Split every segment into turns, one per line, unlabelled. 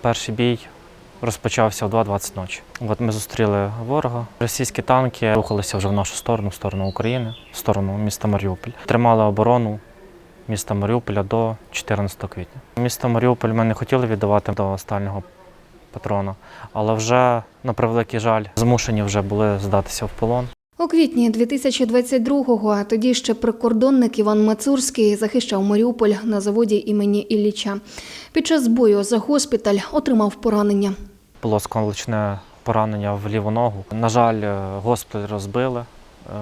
Перший бій розпочався о 2.20 ночі. От ми зустріли ворога. Російські танки рухалися вже в нашу сторону, в сторону України, в сторону міста Маріуполь. Тримали оборону міста Маріуполя до 14 квітня. Місто Маріуполь ми не хотіли віддавати до останнього патрона, але вже, на превеликий жаль, змушені вже були здатися в полон.
У квітні 2022-го, а тоді ще прикордонник Іван Мацурський захищав Маріуполь на заводі імені Ілліча. Під час бою за госпіталь отримав поранення.
Було сколочне поранення в ліву ногу. На жаль, е, госпіталь розбили,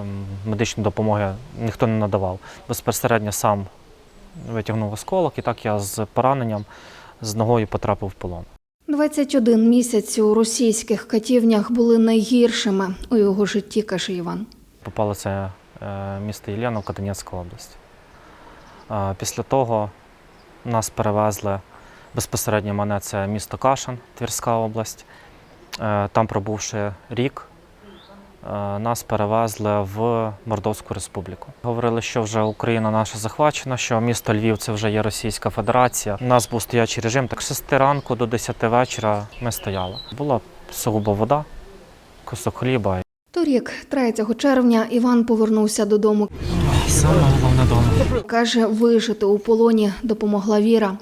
ем, медичної допомоги ніхто не надавав. Безпосередньо сам витягнув осколок, і так я з пораненням з ногою потрапив в полон.
21 місяць у російських катівнях були найгіршими у його житті, каже Іван.
Попало це е, місто Єлянівка Донецька область. Е, Після того нас перевезли безпосередньо мене це місто Кашин, Тверська область. Е, Там пробувши рік, нас перевезли в Мордовську республіку. Говорили, що вже Україна наша захвачена, що місто Львів це вже є Російська Федерація. У нас був стоячий режим. Так з 6 ранку до 10 вечора ми стояли. Була сугубо вода, кусок хліба
Торік, 3 червня, Іван повернувся додому.
Саме головне дома.
Каже, вижити у полоні допомогла віра.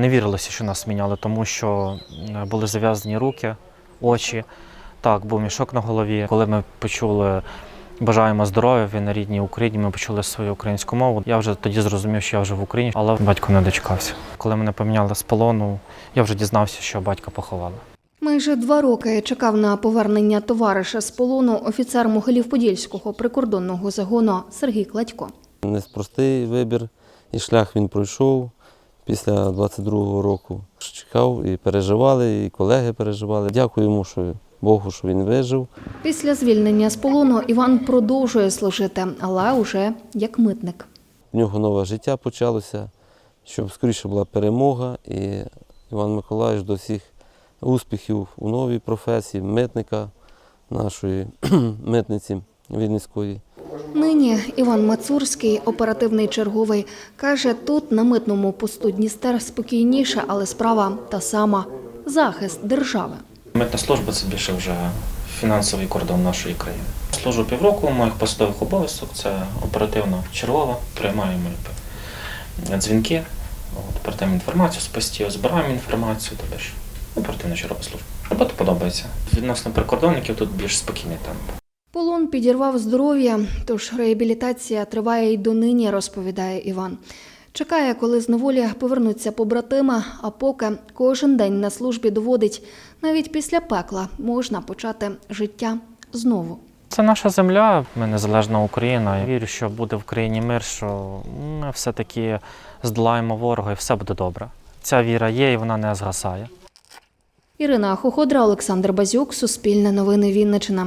Не вірилося, що нас міняли, тому що е, були зав'язані руки, очі. Так, був мішок на голові. Коли ми почули бажаємо здоров'я, ви на рідній Україні, ми почули свою українську мову. Я вже тоді зрозумів, що я вже в Україні, але батько не дочекався. Коли мене поміняли з полону, я вже дізнався, що батька поховали.
Майже два роки чекав на повернення товариша з полону офіцер Могилів-Подільського прикордонного загону Сергій Кладько.
Неспростий вибір і шлях він пройшов після 22-го року. Чекав і переживали, і колеги переживали. Дякую йому, що Богу, що він вижив.
Після звільнення з полону Іван продовжує служити, але уже як митник.
В нього нове життя почалося, щоб скоріше була перемога. І Іван Миколаївич до всіх успіхів у новій професії, митника нашої митниці Вінницької.
Нині Іван Мацурський, оперативний черговий, каже, тут на митному посту Дністер спокійніше, але справа та сама захист держави.
Митна служба це більше вже фінансовий кордон нашої країни. Служу півроку, моїх посадових обов'язок це оперативно чергова, приймаємо дзвінки, оперативну інформацію з постів, збираємо інформацію, тобто ж оперативна чергова служба. Робота подобається. Відносно прикордонників тут більш спокійний темп.
Полон підірвав здоров'я, тож реабілітація триває й донині, розповідає Іван. Чекає, коли з неволі повернуться побратими, а поки кожен день на службі доводить, навіть після пекла можна почати життя знову.
Це наша земля, ми незалежна Україна. Я вірю, що буде в країні мир, що ми все-таки здолаємо ворога і все буде добре. Ця віра є і вона не згасає.
Ірина Хоходра, Олександр Базюк, Суспільне новини Вінниччина.